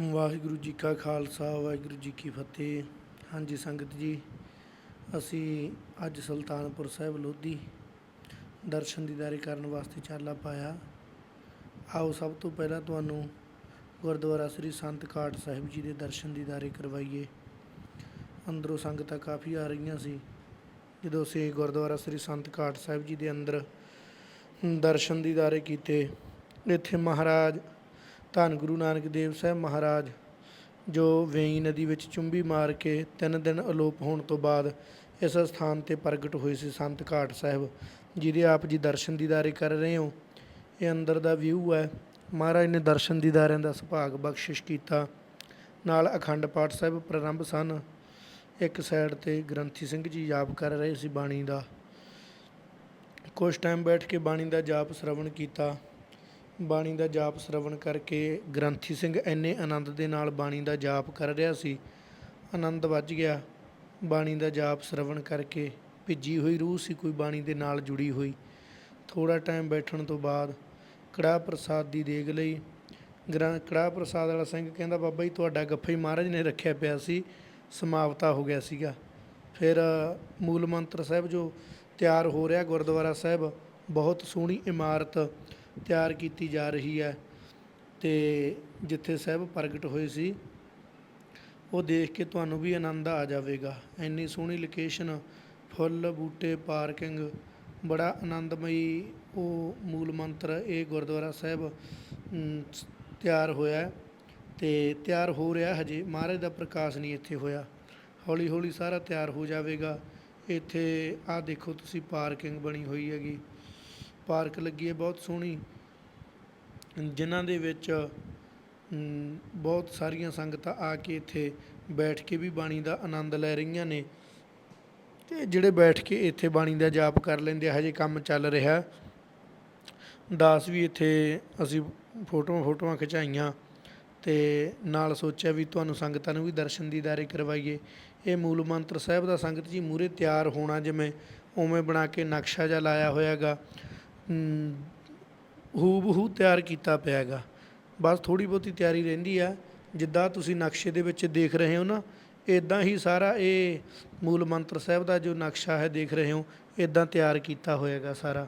ਵਾਹਿਗੁਰੂ ਜੀ ਕਾ ਖਾਲਸਾ, ਵਾਹਿਗੁਰੂ ਜੀ ਕੀ ਫਤਿਹ। ਹਾਂਜੀ ਸੰਗਤ ਜੀ, ਅਸੀਂ ਅੱਜ ਸੁਲਤਾਨਪੁਰ ਸਾਹਿਬ ਲੋਧੀ ਦਰਸ਼ਨ ਦੀਦਾਰੇ ਕਰਨ ਵਾਸਤੇ ਚਾਲਾ ਪਾਇਆ। ਆਓ ਸਭ ਤੋਂ ਪਹਿਲਾਂ ਤੁਹਾਨੂੰ ਗੁਰਦੁਆਰਾ ਸ੍ਰੀ ਸੰਤ ਕਾਟ ਸਾਹਿਬ ਜੀ ਦੇ ਦਰਸ਼ਨ ਦੀਦਾਰੇ ਕਰਵਾਈਏ। ਅੰਦਰੋਂ ਸੰਗਤਾਂ ਕਾਫੀ ਆ ਰਹੀਆਂ ਸੀ, ਜਦੋਂ ਅਸੀਂ ਗੁਰਦੁਆਰਾ ਸ੍ਰੀ ਸੰਤ ਕਾਟ ਸਾਹਿਬ ਜੀ ਦੇ ਅੰਦਰ ਦਰਸ਼ਨ ਦੀਦਾਰੇ ਕੀਤੇ, ਇੱਥੇ ਮਹਾਰਾਜ ਧੰਨ ਗੁਰੂ ਨਾਨਕ ਦੇਵ ਸਾਹਿਬ ਮਹਾਰਾਜ, ਜੋ ਵੇਈ ਨਦੀ ਵਿੱਚ ਚੁੰਬੀ ਮਾਰ ਕੇ ਤਿੰਨ ਦਿਨ ਅਲੋਪ ਹੋਣ ਤੋਂ ਬਾਅਦ ਇਸ ਸਥਾਨ ਤੇ ਪ੍ਰਗਟ ਹੋਏ ਸੀ ਸੰਤ ਘਾਟ ਸਾਹਿਬ, ਜਿਹਦੇ ਆਪ ਜੀ ਦਰਸ਼ਨ ਦੀਦਾਰੇ ਕਰ ਰਹੇ ਹੋ। ਇਹ ਅੰਦਰ ਦਾ ਵਿਊ ਹੈ। ਮਹਾਰਾਜ ਨੇ ਦਰਸ਼ਨ ਦੀਦਾਰਿਆਂ ਦਾ ਸੁਭਾਗ ਬਖਸ਼ਿਸ਼ ਕੀਤਾ। ਨਾਲ ਅਖੰਡ ਪਾਠ ਸਾਹਿਬ ਪ੍ਰਾਰੰਭ ਸਨ। ਇੱਕ ਸਾਈਡ ਤੇ ਗ੍ਰੰਥੀ ਸਿੰਘ ਜੀ ਜਾਪ ਕਰ ਰਹੇ ਸੀ ਬਾਣੀ ਦਾ। ਕੁਝ ਟਾਈਮ ਬੈਠ ਕੇ ਬਾਣੀ ਦਾ ਜਾਪ ਸ਼ਰਵਣ ਕੀਤਾ। ਬਾਣੀ ਦਾ ਜਾਪ ਸ਼ਰਵਣ ਕਰਕੇ ਗ੍ਰੰਥੀ ਸਿੰਘ ਇੰਨੇ ਆਨੰਦ ਦੇ ਨਾਲ ਬਾਣੀ ਦਾ ਜਾਪ ਕਰ ਰਿਹਾ ਸੀ। ਆਨੰਦ ਵੱਜ ਗਿਆ। ਬਾਣੀ ਦਾ ਜਾਪ ਸ਼ਰਵਣ ਕਰਕੇ ਭਿੱਜੀ ਹੋਈ ਰੂਹ ਸੀ, ਕੋਈ ਬਾਣੀ ਦੇ ਨਾਲ ਜੁੜੀ ਹੋਈ। ਥੋੜਾ ਟਾਈਮ ਬੈਠਣ ਤੋਂ ਬਾਅਦ ਕੜਾਹ ਪ੍ਰਸਾਦ ਦੀ ਦੇਗ ਲਈ ਗ੍ਰਾਂ, ਕੜਾਹ ਪ੍ਰਸਾਦ ਵਾਲਾ ਸਿੰਘ ਕਹਿੰਦਾ, ਬਾਬਾ ਜੀ, ਤੁਹਾਡਾ ਗੱਫਾ ਹੀ ਮਹਾਰਾਜ ਨੇ ਰੱਖਿਆ ਪਿਆ ਸੀ, ਸਮਾਪਤਾ ਹੋ ਗਿਆ ਸੀਗਾ। ਫਿਰ ਮੂਲ ਮੰਤਰ ਸਾਹਿਬ ਜੋ ਤਿਆਰ ਹੋ ਰਿਹਾ ਗੁਰਦੁਆਰਾ ਸਾਹਿਬ, ਬਹੁਤ ਸੋਹਣੀ ਇਮਾਰਤ ਤਿਆਰ ਕੀਤੀ ਜਾ ਰਹੀ ਹੈ ਤੇ ਜਿੱਥੇ ਸਾਹਿਬ ਪ੍ਰਗਟ ਹੋਏ ਸੀ, ਉਹ ਦੇਖ ਕੇ ਤੁਹਾਨੂੰ ਵੀ ਆਨੰਦ ਆ ਜਾਵੇਗਾ। ਇੰਨੀ ਸੋਹਣੀ ਲੋਕੇਸ਼ਨ ਫੁੱਲ, ਬੂਟੇ, ਪਾਰਕਿੰਗ, ਬੜਾ ਆਨੰਦਮਈ ਉਹ ਮੂਲ ਮੰਤਰ ਇਹ ਗੁਰਦੁਆਰਾ ਸਾਹਿਬ ਤਿਆਰ ਹੋਇਆ ਹੈ ਤੇ ਤਿਆਰ ਹੋ ਰਿਹਾ ਹਜੇ, ਮਹਾਰਾਜ ਦਾ ਪ੍ਰਕਾਸ਼ ਨਹੀਂ ਇੱਥੇ ਹੋਇਆ। ਹੌਲੀ ਹੌਲੀ ਸਾਰਾ ਤਿਆਰ ਹੋ ਜਾਵੇਗਾ। ਇੱਥੇ, ਆਹ ਦੇਖੋ ਤੁਸੀਂ ਪਾਰਕਿੰਗ ਬਣੀ ਹੋਈ ਹੈਗੀ। ਪਾਰਕ ਲੱਗੀ ਹੈ, ਬਹੁਤ ਸੋਹਣੀ। ਜਿਨ੍ਹਾਂ ਦੇ ਵਿੱਚ ਬਹੁਤ ਸਾਰੀਆਂ ਸੰਗਤਾਂ ਆ ਕੇ ਇੱਥੇ ਬੈਠ ਕੇ ਵੀ ਬਾਣੀ ਦਾ ਆਨੰਦ ਲੈ ਰਹੀਆਂ ਨੇ। ਤੇ ਜਿਹੜੇ ਬੈਠ ਕੇ ਇੱਥੇ ਬਾਣੀ ਦਾ ਜਾਪ ਕਰ ਲੈਂਦੇ ਹਜੇ ਕੰਮ ਚੱਲ ਰਿਹਾ। ਦਾਸ ਵੀ ਇੱਥੇ, ਅਸੀਂ ਫੋਟੋਆਂ ਫੋਟੋਆਂ ਖਿਚਾਈਆਂ ਤੇ ਨਾਲ ਸੋਚਿਆ ਵੀ ਤੁਹਾਨੂੰ ਸੰਗਤਾਂ ਨੂੰ ਵੀ ਦਰਸ਼ਨ ਦੀਦਾਰੇ ਕਰਵਾਈਏ। ਇਹ ਮੂਲ ਮੰਤਰ ਸਾਹਿਬ ਦਾ ਸੰਗਤ ਜੀ ਮੂਰੇ ਤਿਆਰ ਹੋਣਾ ਜਿਵੇਂ ਉਵੇਂ ਬਣਾ ਕੇ ਨਕਸ਼ਾ ਜਿਹਾ ਲਾਇਆ ਹੋਇਆਗਾ। ਹੂ। ਬਹੂ ਤਿਆਰ ਕੀਤਾ ਪਿਆ ਹੈਗਾ ਬਸ ਥੋੜੀ ਬਹੁਤੀ ਤਿਆਰੀ ਰਹਿੰਦੀ ਆ। ਜਿੱਦਾਂ ਤੁਸੀਂ ਨਕਸ਼ੇ ਦੇ ਵਿੱਚ ਦੇਖ ਰਹੇ ਹੋ ਨਾ ਇਦਾਂ ਹੀ ਸਾਰਾ ਇਹ ਮੂਲ ਮੰਤਰ ਸਾਹਿਬ ਦਾ ਜੋ ਨਕਸ਼ਾ ਹੈ ਦੇਖ ਰਹੇ ਹੋ ਇਦਾਂ ਤਿਆਰ ਕੀਤਾ ਹੋਏਗਾ ਸਾਰਾ।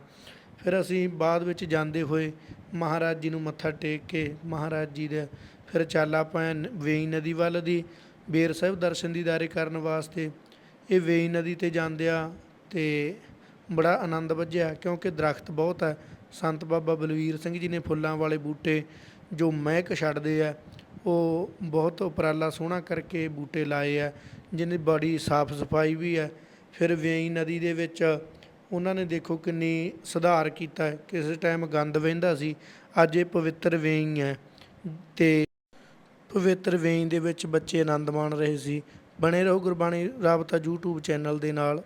ਫਿਰ ਅਸੀਂ ਬਾਅਦ ਵਿੱਚ ਜਾਂਦੇ ਹੋਏ ਮਹਾਰਾਜ ਜੀ ਨੂੰ ਮੱਥਾ ਟੇਕ ਕੇ ਮਹਾਰਾਜ ਜੀ ਦੇ ਫਿਰ ਚੱਲ ਆਪਾਂ ਵੇਈ ਨਦੀ ਵੱਲ ਦੀ, ਬੇਰ ਸਾਹਿਬ ਦਰਸ਼ਨ ਦੀਦਾਰੇ ਕਰਨ ਵਾਸਤੇ। ਇਹ ਵੇਈ ਨਦੀ ਤੇ ਜਾਂਦਿਆਂ ਤੇ ਬੜਾ ਆਨੰਦ ਵੱਜਿਆ, ਕਿਉਂਕਿ ਦਰਖਤ ਬਹੁਤ ਹੈ। ਸੰਤ ਬਾਬਾ ਬਲਵੀਰ ਸਿੰਘ ਜੀ ਨੇ ਫੁੱਲਾਂ ਵਾਲੇ ਬੂਟੇ ਜੋ ਮਹਿਕ ਛੱਡਦੇ ਆ, ਉਹ ਬਹੁਤ ਉਪਰਾਲਾ ਸੋਹਣਾ ਕਰਕੇ ਬੂਟੇ ਲਾਏ ਆ ਜਿਹਨੇ ਬੜੀ ਸਾਫ਼ ਸਫ਼ਾਈ ਵੀ ਹੈ। ਫਿਰ ਵੇਈ ਨਦੀ ਦੇ ਵਿੱਚ ਉਹਨਾਂ ਨੇ ਦੇਖੋ ਕਿੰਨੀ ਸੁਧਾਰ ਕੀਤਾ ਹੈ, ਕਿਸੇ ਟਾਈਮ ਗੰਦ ਵਹਿੰਦਾ ਸੀ, ਅੱਜ ਇਹ ਪਵਿੱਤਰ ਵੇਈ ਹੈ। ਤੇ ਪਵਿੱਤਰ ਵੇਈ ਦੇ ਵਿੱਚ ਬੱਚੇ ਆਨੰਦ ਮਾਣ ਰਹੇ ਸੀ। ਬਣੇ ਰਹੋ ਗੁਰਬਾਣੀ ਰਾਬਤਾ YouTube ਚੈਨਲ ਦੇ ਨਾਲ।